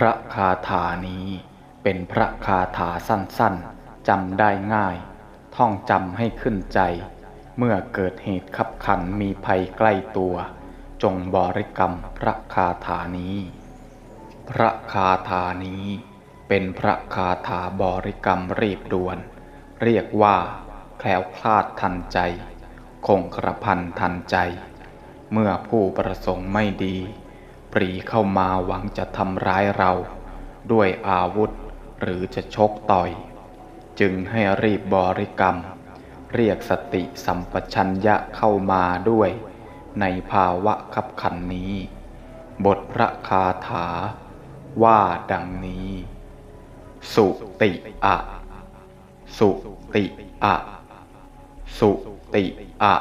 พระคาถานี้เป็นพระคาถาสั้นๆจำได้ง่าย ท่องจำให้ขึ้นใจ เมื่อเกิดเหตุขับขันมีภัยใกล้ตัว จงบริกรรมพระคาถานี้ พระคาถานี้เป็นพระคาถาบริกรรมรีบด่วน เรียกว่าแคล้วคลาดทันใจ คงกระพันทันใจ เมื่อผู้ประสงค์ไม่ดี ปรีเข้ามาหวังจะทำร้ายเรา ด้วยอาวุธหรือจะชกต่อย จึงให้รีบบริกรรม เรียกสติสัมปชัญญะเข้ามาด้วย ในภาวะขับขันนี้ บทพระคาถา ว่าดังนี้ สุติอะ สุติอะ สุติอะ